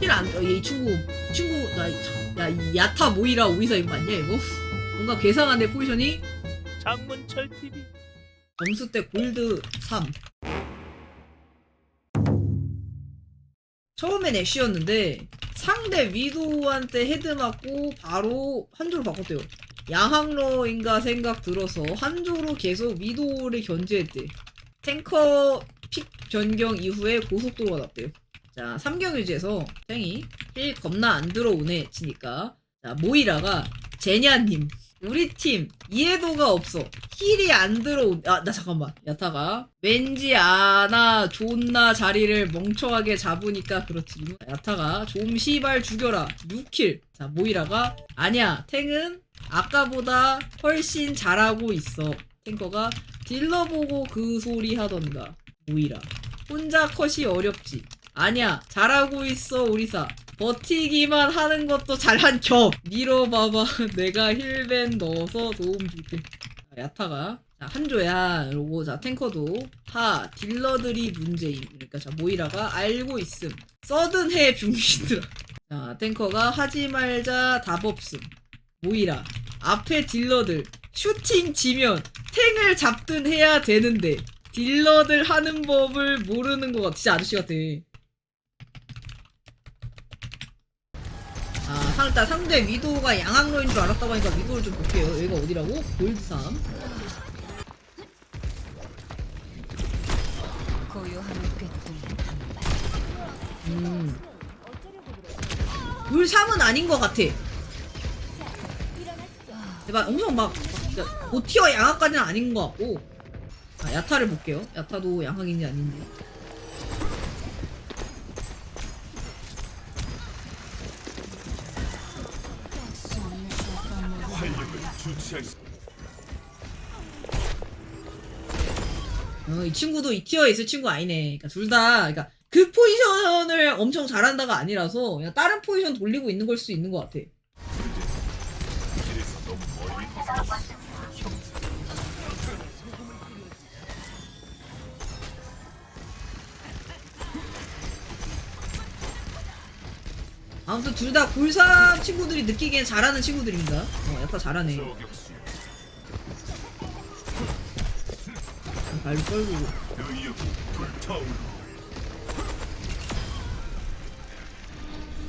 힐안이 친구 친구 나야 야타 모이라 오이사 이거 맞냐 이거? 뭔가 괴상한데 포지션이? 장문철 TV 점수 때 골드 3 처음엔 애쉬였는데 상대 위도우한테 헤드 맞고 바로 한조로 바꿨대요. 양항로인가 생각 들어서 한조로 계속 위도우를 견제했대. 탱커 픽 변경 이후에 고속도로가 났대요 자 3경 유지에서 탱이 힐 겁나 안 들어오네 치니까 자 모이라가 제냐님 우리 팀 이해도가 없어. 힐이 안 들어온. 아, 나 잠깐만. 야타가 왠지 아나 존나 자리를 멍청하게 잡으니까 그렇지. 야타가 좀 시발 죽여라. 6킬. 자, 모이라가 아니야. 탱은 아까보다 훨씬 잘하고 있어. 탱커가 딜러 보고 그 소리 하던가. 모이라. 혼자 컷이 어렵지. 아니야. 잘하고 있어, 우리사. 버티기만 하는 것도 잘한 겨. 밀어봐봐. 내가 힐밴 넣어서 도움 줄게. 자, 야타가 자, 한조야. 이러고 자 탱커도 하 딜러들이 문제임. 그러니까 자 모이라가 알고 있음. 서든해 병신들아. 자 탱커가 하지 말자 답 없음. 모이라 앞에 딜러들 슈팅 지면 탱을 잡든 해야 되는데 딜러들 하는 법을 모르는 것 같아. 진짜 아저씨 같아. 아, 상- 일단 상대 위도가 양악로인 줄 알았다고 하니까 위도를 좀 볼게요. 여기가 어디라고? 골드3. 고요함을 꿰뚫는 음. 골3은 아닌 것 같아. 막 엄청 막, 막 고티어 양악까지는 아닌 것 같고. 아, 야타를 볼게요. 야타도 양악인지 아닌지. 어, 이 친구도 이 티어에 있을 친구 아니네. 그러니까 둘 다, 그러니까 그 포지션을 엄청 잘한다가 아니라서 그냥 다른 포지션 돌리고 있는 걸 수 있는 것 같아. 아무튼 둘다 골삼 친구들이 느끼기엔 잘하는 친구들입니다. 어, 약간 잘하네. 발로 떨고.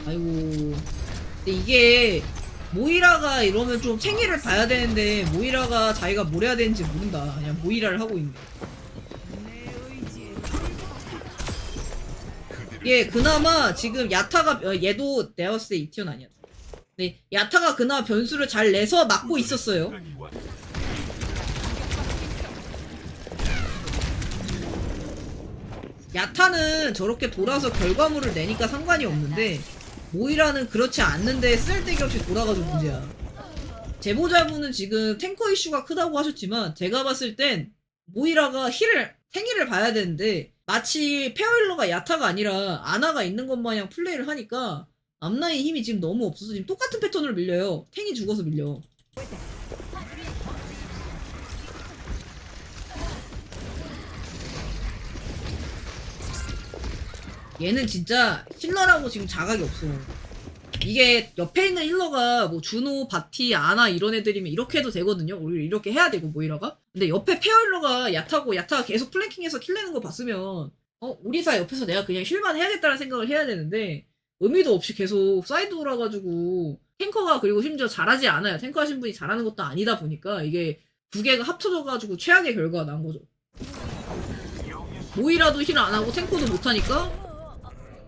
아이고. 근데 이게 모이라가 이러면 좀 챙이를 봐야 되는데 모이라가 자기가 뭘 해야 되는지 모른다. 그냥 모이라를 하고 있네. 예, 그나마 지금 야타가 어, 얘도 내가 봤을 때 이티언 아니야. 네, 야타가 그나마 변수를 잘 내서 막고 있었어요. 야타는 저렇게 돌아서 결과물을 내니까 상관이 없는데 모이라는 그렇지 않는데 쓸데기 없이 돌아가지고 문제야. 제보자분은 지금 탱커 이슈가 크다고 하셨지만 제가 봤을 땐 모이라가 힐을 탱힐을 봐야 되는데 마치 페어힐러가 야타가 아니라 아나가 있는 것 마냥 플레이를 하니까 앞라인 힘이 지금 너무 없어서 지금 똑같은 패턴으로 밀려요. 탱이 죽어서 밀려. 얘는 진짜 힐러라고 지금 자각이 없어. 이게 옆에 있는 힐러가 뭐 준호, 바티, 아나 이런 애들이면 이렇게 해도 되거든요. 우리 이렇게 해야 되고 모이라가. 근데 옆에 페어 힐러가 야타고 야타가 계속 플랭킹해서 킬내는 거 봤으면 어 우리사 옆에서 내가 그냥 힐만 해야겠다는 생각을 해야 되는데 의미도 없이 계속 사이드 돌아가지고 탱커가 그리고 심지어 잘하지 않아요. 탱커 하신 분이 잘하는 것도 아니다 보니까 이게 두 개가 합쳐져가지고 최악의 결과가 난 거죠. 모이라도 힐 안 하고 탱커도 못 하니까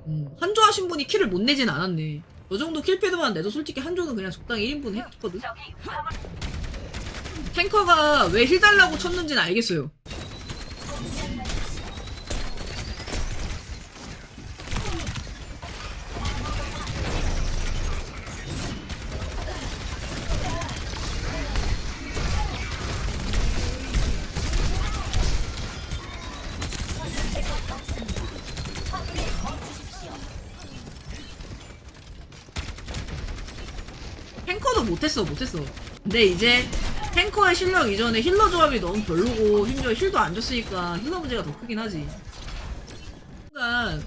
음, 한조 하신 분이 킬을 못 내진 않았네. 저 정도 킬패드만 내도 솔직히 한조는 그냥 적당히 1인분 했거든. 탱커가 왜 힐 달라고 쳤는지는 알겠어요. 못했어 못했어 근데 이제 탱커의 실력 이전에 힐러 조합이 너무 별로고 심지어 힐도 안 줬으니까 힐러 문제가 더 크긴 하지 순간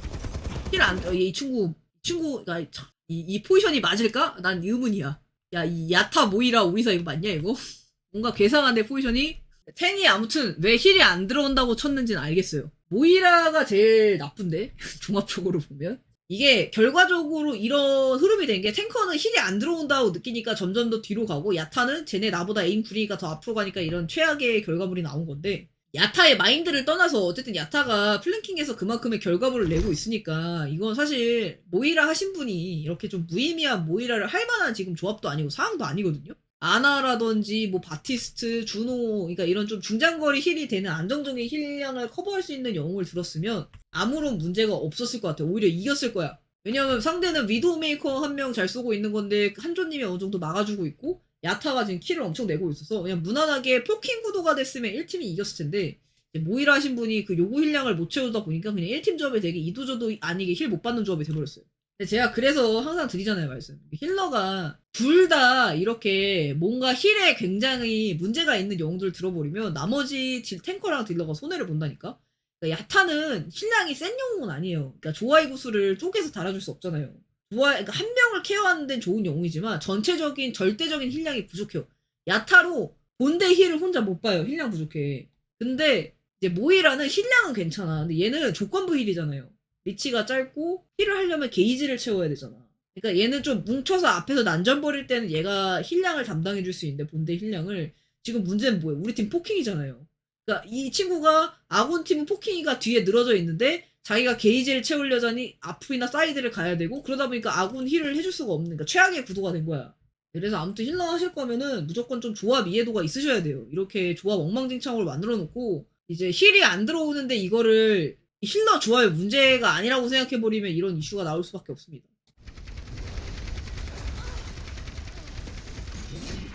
힐안 어, 이 친구 이 친구가 참, 이, 이 포지션이 맞을까? 난 의문이야. 야, 이 야타 모이라 오리사 이거 맞냐 이거? 뭔가 괴상한데 포지션이 텐이 아무튼 왜 힐이 안 들어온다고 쳤는지는 알겠어요. 모이라가 제일 나쁜데 종합적으로 보면 이게 결과적으로 이런 흐름이 된 게 탱커는 힐이 안 들어온다고 느끼니까 점점 더 뒤로 가고 야타는 쟤네 나보다 에임 구리니까 더 앞으로 가니까 이런 최악의 결과물이 나온 건데 야타의 마인드를 떠나서 어쨌든 야타가 플랭킹에서 그만큼의 결과물을 내고 있으니까 이건 사실 모이라 하신 분이 이렇게 좀 무의미한 모이라를 할 만한 지금 조합도 아니고 상황도 아니거든요. 아나라든지 뭐 바티스트, 주노, 그러니까 이런 좀 중장거리 힐이 되는 안정적인 힐량을 커버할 수 있는 영웅을 들었으면 아무런 문제가 없었을 것 같아요. 오히려 이겼을 거야. 왜냐면 상대는 위도우 메이커 한 명 잘 쏘고 있는 건데 한조님이 어느 정도 막아주고 있고 야타가 지금 킬을 엄청 내고 있어서 그냥 무난하게 포킹 구도가 됐으면 1팀이 이겼을 텐데 모이라 하신 분이 그 요구 힐량을 못 채우다 보니까 그냥 1팀 조합이 되게 이도저도 아니게 힐 못 받는 조합이 돼버렸어요. 제가 그래서 항상 드리잖아요 말씀. 힐러가 둘 다 이렇게 뭔가 힐에 굉장히 문제가 있는 영웅들 들어버리면 나머지 딜- 탱커랑 딜러가 손해를 본다니까. 그러니까 야타는 힐량이 센 영웅은 아니에요. 그러니까 조화의 구슬을 쪼개서 달아줄 수 없잖아요. 조화, 그러니까 한 명을 케어하는 데는 좋은 영웅이지만 전체적인 절대적인 힐량이 부족해요. 야타로 본대 힐을 혼자 못 봐요. 힐량 부족해. 근데 이제 모이라는 힐량은 괜찮아. 근데 얘는 조건부 힐이잖아요. 리치가 짧고 힐을 하려면 게이지를 채워야 되잖아. 그러니까 얘는 좀 뭉쳐서 앞에서 난전 벌일 때는 얘가 힐량을 담당해 줄 수 있는데 본대 힐량을 지금 문제는 뭐예요? 우리 팀 포킹이잖아요. 그러니까 이 친구가 아군 팀은 포킹이가 뒤에 늘어져 있는데 자기가 게이지를 채우려자니 앞이나 사이드를 가야 되고 그러다 보니까 아군 힐을 해줄 수가 없는 그러니까 최악의 구도가 된 거야. 그래서 아무튼 힐러 하실 거면은 무조건 좀 조합 이해도가 있으셔야 돼요. 이렇게 조합 엉망진창으로 만들어 놓고 이제 힐이 안 들어오는데 이거를 힐러 조합의 문제가 아니라고 생각해 버리면 이런 이슈가 나올 수밖에 없습니다.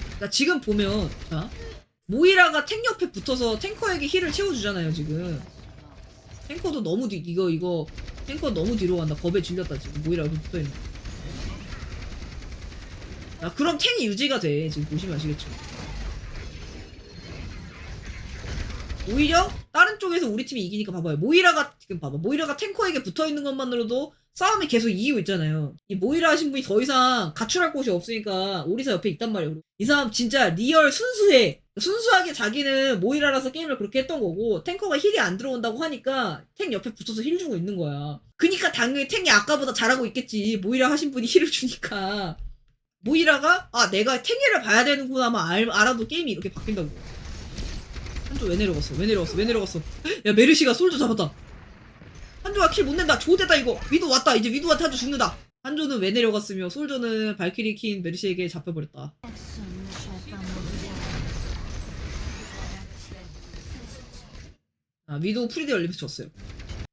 그러니까 지금 보면 자 모이라가 탱 옆에 붙어서 탱커에게 힐을 채워주잖아요 지금. 탱커도 너무 뒤 이거 이거 탱커 너무 뒤로 간다. 겁에 질렸다 지금. 모이라가 붙어있는. 야 그럼 탱이 유지가 돼. 지금 보시면 아시겠죠 오히려 다른 쪽에서 우리 팀이 이기니까 봐봐요. 모이라가 지금 봐봐. 모이라가 탱커에게 붙어 있는 것만으로도 싸움이 계속 이기고 있잖아요. 이 모이라 하신 분이 더 이상 가출할 곳이 없으니까 오리사 옆에 있단 말이에요. 이 사람 진짜 리얼 순수해. 순수하게 자기는 모이라라서 게임을 그렇게 했던 거고 탱커가 힐이 안 들어온다고 하니까 탱 옆에 붙어서 힐 주고 있는 거야. 그니까 당연히 탱이 아까보다 잘하고 있겠지. 모이라 하신 분이 힐을 주니까. 모이라가 아 내가 탱이를 봐야 되는구나 만 알, 알아도 게임이 이렇게 바뀐다고 한조 왜 내려갔어? 왜 내려갔어? 왜 내려갔어? 야 메르시가 솔도 잡았다. 한조가 킬 못 낸다. 좋됐다 이거. 위도 왔다. 이제 위도한테 한조 죽는다. 한조는 왜 내려갔으며 솔저는 발키리 킨 메르시에게 잡혀버렸다. 아, 위도우 프리드 열리면서 졌어요.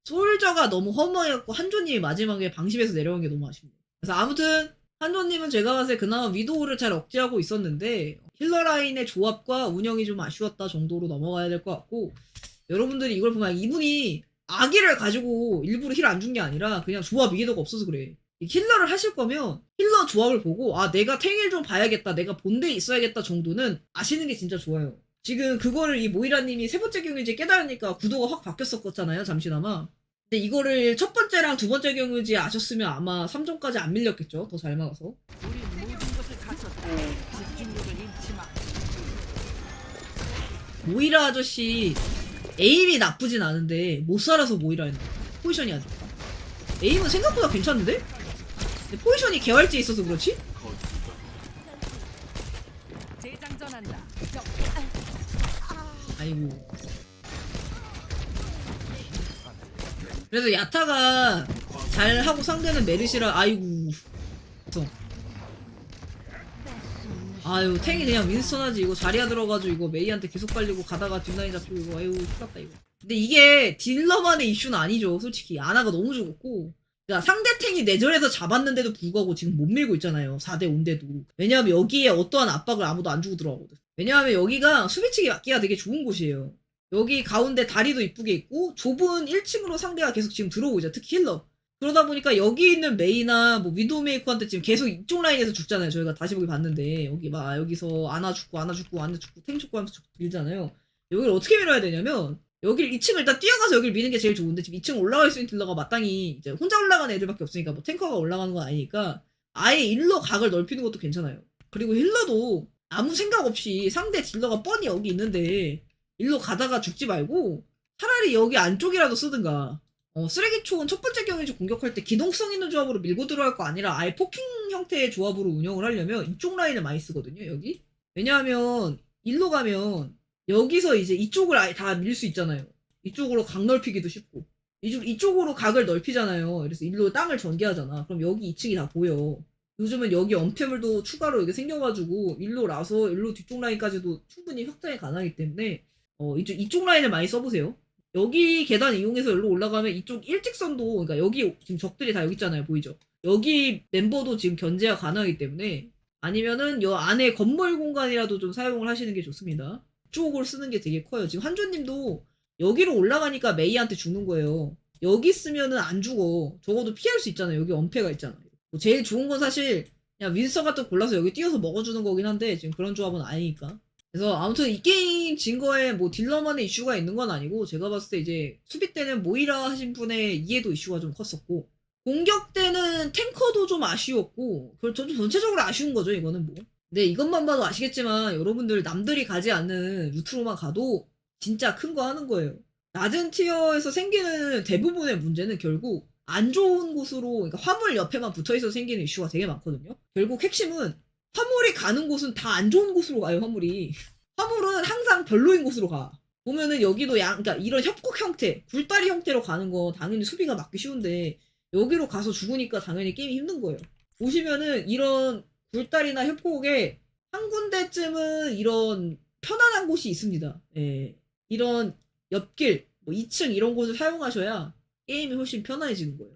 솔저가 너무 허무해갖고 한조님이 마지막에 방심해서 내려간 게 너무 아쉽네요. 그래서 아무튼 한조님은 제가 봤을 때 그나마 위도우를 잘 억제하고 있었는데 힐러 라인의 조합과 운영이 좀 아쉬웠다 정도로 넘어가야 될 것 같고 여러분들이 이걸 보면 이분이 아기를 가지고 일부러 힐 안 준 게 아니라 그냥 조합 이해도가 없어서 그래. 이 힐러를 하실 거면 힐러 조합을 보고 아 내가 탱일 좀 봐야겠다 내가 본대에 있어야겠다 정도는 아시는 게 진짜 좋아요. 지금 그거를 이 모이라님이 세 번째 경유지 깨달으니까 구도가 확 바뀌었었잖아요 잠시나마. 근데 이거를 첫 번째랑 두 번째 경유지 아셨으면 아마 3점까지 안 밀렸겠죠 더 잘 막아서. 모이라 아저씨 에임이 나쁘진 않은데 못 살아서 모이라 했나 포지션이 안 좋다. 에임은 생각보다 괜찮은데? 근데 포지션이 개활지에 있어서 그렇지? 재장전한다. 아이고. 그래서 야타가 잘 하고 상대는 메르시라 아이고. 아유 탱이 그냥 윈스턴 하지. 이거 자리야 들어가지고 이거 메이한테 계속 빨리고 가다가 뒷라인 잡히고 이거 아유 큰일났다 이거. 근데 이게 딜러만의 이슈는 아니죠 솔직히. 아나가 너무 죽었고. 그러니까 상대 탱이 내전에서 잡았는데도 불구하고 지금 못 밀고 있잖아요 4대 5인데도. 왜냐하면 여기에 어떠한 압박을 아무도 안 주고 들어가거든. 왜냐하면 여기가 수비치기 맞기가 되게 좋은 곳이에요 여기 가운데 다리도 이쁘게 있고 좁은 1층으로 상대가 계속 지금 들어오고 있죠 특히 힐러 그러다 보니까 여기 있는 메이나 뭐 위도우 메이커한테 지금 계속 이쪽 라인에서 죽잖아요. 저희가 다시 보기 봤는데 여기 막 여기서 안아 죽고 안아 죽고 안아 죽고 탱 죽고 하면서 죽- 밀잖아요. 여기를 어떻게 밀어야 되냐면 여길 2층을 일단 뛰어가서 여길 미는 게 제일 좋은데 지금 2층 올라갈 수 있는 딜러가 마땅히 이제 혼자 올라가는 애들밖에 없으니까 뭐 탱커가 올라가는 건 아니니까 아예 일러 각을 넓히는 것도 괜찮아요. 그리고 힐러도 아무 생각 없이 상대 딜러가 뻔히 여기 있는데 일로 가다가 죽지 말고 차라리 여기 안쪽이라도 쓰든가. 어, 쓰레기총은 첫 번째 경기지 공격할 때 기동성 있는 조합으로 밀고 들어갈 거 아니라 아예 포킹 형태의 조합으로 운영을 하려면 이쪽 라인을 많이 쓰거든요 여기. 왜냐하면 일로 가면 여기서 이제 이쪽을 아예 다 밀 수 있잖아요. 이쪽으로 각 넓히기도 쉽고. 이쪽, 이쪽으로 각을 넓히잖아요. 그래서 일로 땅을 전개하잖아. 그럼 여기 2층이 다 보여. 요즘은 여기 엄폐물도 추가로 이게 생겨가지고 일로 라서 일로 뒤쪽 라인까지도 충분히 확장이 가능하기 때문에 어, 이쪽, 이쪽 라인을 많이 써보세요. 여기 계단 이용해서 여기로 올라가면 이쪽 일직선도, 그러니까 여기 지금 적들이 다 여기 있잖아요. 보이죠? 여기 멤버도 지금 견제가 가능하기 때문에 아니면은 여 안에 건물 공간이라도 좀 사용을 하시는 게 좋습니다. 이쪽을 쓰는 게 되게 커요. 지금 한조님도 여기로 올라가니까 메이한테 죽는 거예요. 여기 쓰면은 안 죽어. 적어도 피할 수 있잖아요. 여기 엄폐가 있잖아. 뭐 제일 좋은 건 사실 그냥 윈서 같은 거 골라서 여기 뛰어서 먹어주는 거긴 한데 지금 그런 조합은 아니니까. 그래서 아무튼 이 게임 진 거에 뭐 딜러만의 이슈가 있는 건 아니고 제가 봤을 때 이제 수비 때는 모이라 하신 분의 이해도 이슈가 좀 컸었고 공격 때는 탱커도 좀 아쉬웠고 그걸 전 전체적으로 아쉬운 거죠 이거는 뭐. 근데 이것만 봐도 아시겠지만 여러분들 남들이 가지 않는 루트로만 가도 진짜 큰 거 하는 거예요. 낮은 티어에서 생기는 대부분의 문제는 결국 안 좋은 곳으로 그러니까 화물 옆에만 붙어 있어 생기는 이슈가 되게 많거든요. 결국 핵심은 화물이 가는 곳은 다 안 좋은 곳으로 가요, 화물이. 화물은 항상 별로인 곳으로 가. 보면은 여기도 양, 그러니까 이런 협곡 형태, 굴다리 형태로 가는 거 당연히 수비가 맞기 쉬운데 여기로 가서 죽으니까 당연히 게임이 힘든 거예요. 보시면은 이런 굴다리나 협곡에 한 군데쯤은 이런 편안한 곳이 있습니다. 예. 이런 옆길, 뭐 2층 이런 곳을 사용하셔야 게임이 훨씬 편안해지는 거예요.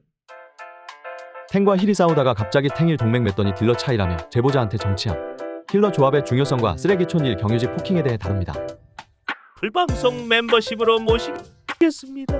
탱과 힐이 싸우다가 갑자기 탱일 동맹 맺더니 딜러 차이라며 제보자한테 정치함. 힐러 조합의 중요성과 쓰레기촌 일 경유지 포킹에 대해 다룹니다. 불방송 멤버십으로 모시겠습니다.